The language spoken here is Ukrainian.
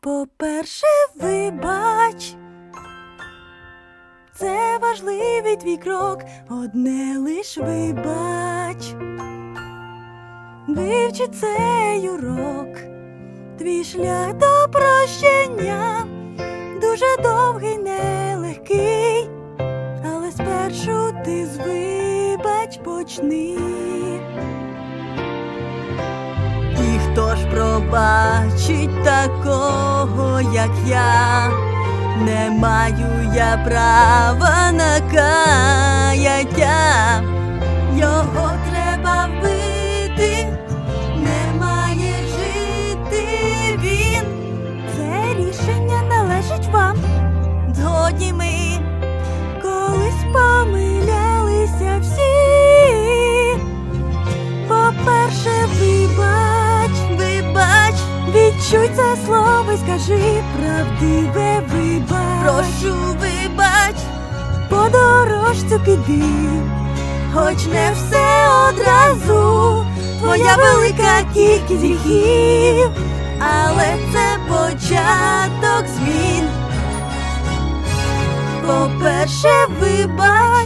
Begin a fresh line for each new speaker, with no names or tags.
По-перше, вибач. Це важливий твій крок, одне лиш вибач. Вивчи цей урок, твій шлях до прощення дуже довгий, нелегкий, але спершу ти з вибач почни. І хто ж пробачить такого, як я? Не маю я права на каяття, відчуй це слово і скажи правдиве вибач. Прошу, вибач, по дорожцю піди, хоч не все одразу, твоя велика кількість гріхів, але це початок змін. По-перше, вибач,